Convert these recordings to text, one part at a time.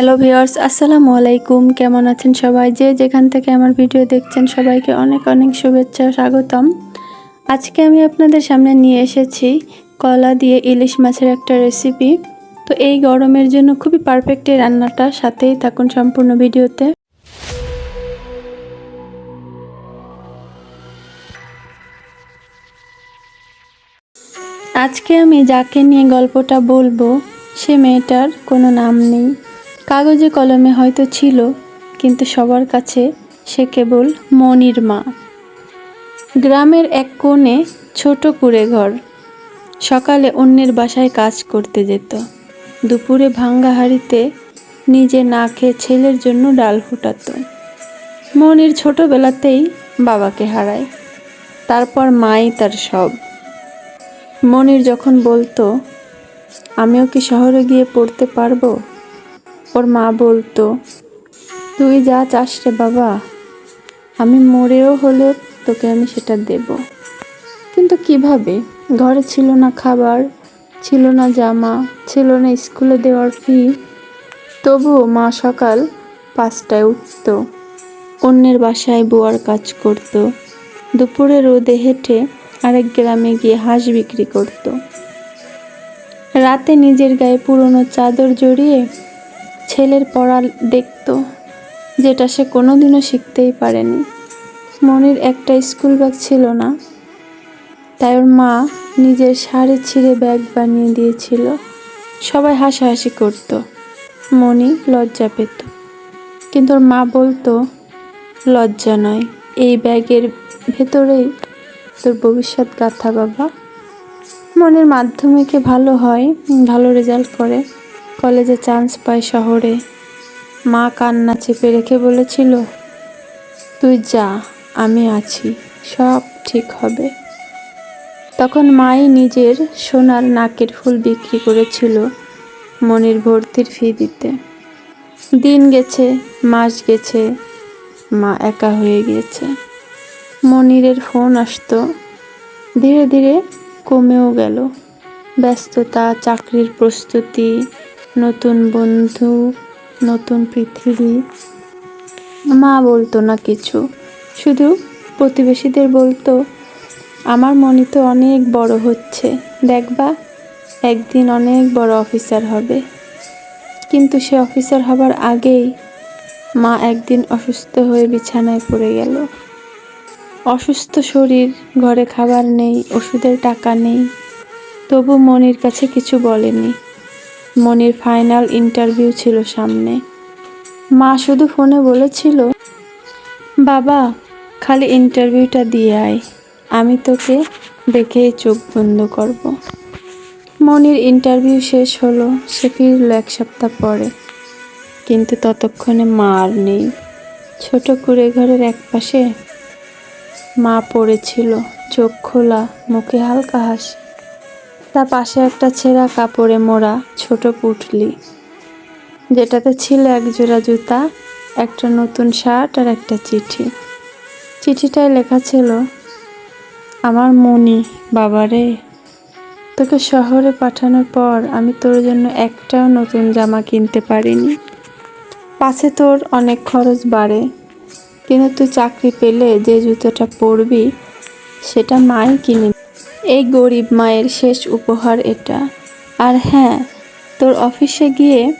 Hello viewers আসসালামু আলাইকুম। কেমন আছেন সবাই? যে যেখান থেকে আমার ভিডিও দেখছেন, সবাইকে অনেক অনেক শুভেচ্ছা, স্বাগতম। আজকে আমি আপনাদের সামনে নিয়ে এসেছি কলা দিয়ে ইলিশ মাছের একটা রেসিপি তো এই গরমের জন্য খুবই পারফেক্ট এই রান্নাটা। সাথেই থাকুন সম্পূর্ণ ভিডিওতে। আজকে আমি যাকে নিয়ে গল্পটা বলব, সে মেয়েটার কোনো নাম নেই। কাগজে কলমে হয়তো ছিল, কিন্তু সবার কাছে সে কেবল মনির মা। গ্রামের এক কোণে ছোট কুড়ে ঘর। সকালে অন্যের বাসায় কাজ করতে যেত। দুপুরে ভাঙ্গা হাড়িতে নিজে না খেয়ে ছেলের জন্য ডাল ফুটাতো। মনির ছোটবেলাতেই বাবাকে হারায়। তারপর মাই তার সব। মনির যখন বলতো, আমিও কি শহরে গিয়ে পড়তে পারব? ওর মা বলতো, তুই যা চাস রে বাবা, আমি মরেও হলেও তোকে আমি সেটা দেব। কিন্তু কীভাবে? ঘরে ছিল না খাবার, ছিল না জামা, ছিল না স্কুলে দেওয়ার ফি। তবুও মা সকাল পাঁচটায় উঠত, অন্যের বাসায় বুয়ার কাজ করত, দুপুরে রোদে হেঁটে আরেক গ্রামে গিয়ে হাঁস বিক্রি করত। রাতে নিজের গায়ে পুরনো চাদর জড়িয়ে ছেলের পড়া দেখত, যেটা সে কোনোদিনও শিখতেই পারেনি। মনির একটা স্কুল ব্যাগ ছিল না, তাই ওর মা নিজের শাড়ি ছিঁড়ে ব্যাগ বানিয়ে দিয়েছিল। সবাই হাসাহাসি করত। মনি লজ্জা পেত। কিন্তু ওর মা বলতো, লজ্জা নয়, এই ব্যাগের ভেতরেই তোর ভবিষ্যৎ গাথা বাবা। মনের মাধ্যমিকে ভালো হয়, ভালো রেজাল্ট করে। কলেজে চান্স পায় শহরে। মা কান্না চেপে রেখে বলেছিল, তুই যা, আমি আছি, সব ঠিক হবে। তখন মাই নিজের সোনার নাকের ফুল বিক্রি করেছিল মনির ভর্তির ফি দিতে। দিন গেছে, মাস গেছে, মা একা হয়ে গিয়েছে। মনিরের ফোন আসতো, ধীরে ধীরে কমেও গেল। ব্যস্ততা, চাকরির প্রস্তুতি নতুন বন্ধু, নতুন পৃথিবী। মা বলতো না কিছু, শুধু প্রতিবেশীদের বলতো, আমার মনি তো অনেক বড় হচ্ছে দেখবা একদিন অনেক বড় অফিসার হবে। কিন্তু সে অফিসার হবার আগেই মা একদিন অসুস্থ হয়ে বিছানায় পড়ে গেল। অসুস্থ শরীর, ঘরে খাবার নেই, ওষুধের টাকা নেই, তবু মনির কাছে কিছু বলেনি। মনির ফাইনাল ইন্টারভিউ ছিল সামনে। মা শুধু ফোনে বলেছিল, বাবা, খালি ইন্টারভিউটা দিয়ে আয়, আমি তোকে দেখেই চোখ বন্ধ করব। মনির ইন্টারভিউ শেষ হলো, সে ফিরল এক সপ্তাহ পরে। কিন্তু ততক্ষণে মা আর নেই। ছোট কুড়ে ঘরের এক পাশে মা পড়েছিল, চোখ খোলা, মুখে হালকা হাসি। তার পাশে একটা ছেঁড়া কাপড়ে মোড়া ছোট পুটলি, যেটাতে ছিল এক জোড়া জুতা, একটা নতুন শার্ট আর একটা চিঠি। চিঠিটায় লেখা ছিল, আমার মনি বাবারে তোকে শহরে পাঠানোর পর আমি তোর জন্য একটাও নতুন জামা কিনতে পারিনি। পাশে তোর অনেক খরচ বাড়ে, কিন্তু তুই চাকরি পেলে যে জুতোটা পরবি, সেটা মাই কিনে এই গরিব মায়ের শেষ উপহার এটা। আর হ্যাঁ তোর অফিসে গিয়ে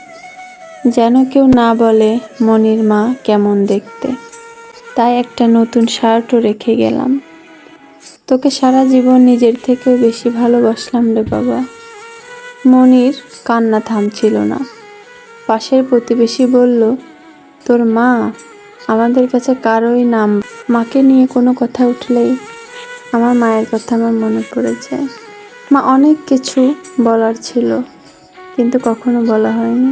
যেন কেউ না বলে মনির মা কেমন দেখতে। তাই একটা নতুন শার্টও রেখে গেলাম। তোকে সারা জীবন নিজের থেকেও বেশি ভালোবাসলাম রে বাবা। মনির কান্না থামছিল না। পাশের প্রতিবেশী বলল, তোর মা, আমাদের কাছে কারোই নাম মাকে নিয়ে কোনো কথা উঠলেই আমার মায়ের কথা আমার মনে পড়েছে। মা অনেক কিছু বলার ছিল, কিন্তু কখনো বলা হয়নি।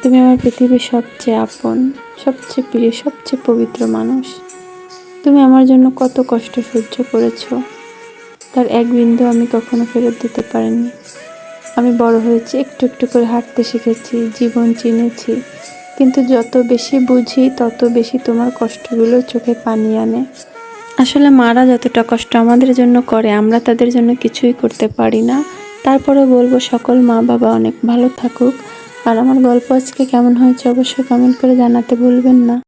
তুমি আমার পৃথিবীর সবচেয়ে আপন, সবচেয়ে প্রিয়, সবচেয়ে পবিত্র মানুষ। তুমি আমার জন্য কত কষ্ট সহ্য করেছ। তার এক বিন্দু আমি কখনো ফেরত দিতে পারিনি। আমি বড় হয়েছি, একটু একটু করে হাঁটতে শিখেছি, জীবন চিনেছি, কিন্তু যত বেশি বুঝি, তত বেশি তোমার কষ্টগুলো চোখে পানি আনে। আসলে মারা যতটা কষ্ট আমাদের জন্য করে, আমরা তাদের জন্য কিছুই করতে পারি না। তারপরে বলব, সকল মা বাবা অনেক ভালো থাকুক। আর আমার গল্প আজকে কেমন হয়েছে অবশ্যই কমেন্ট করে জানাতে ভুলবেন না।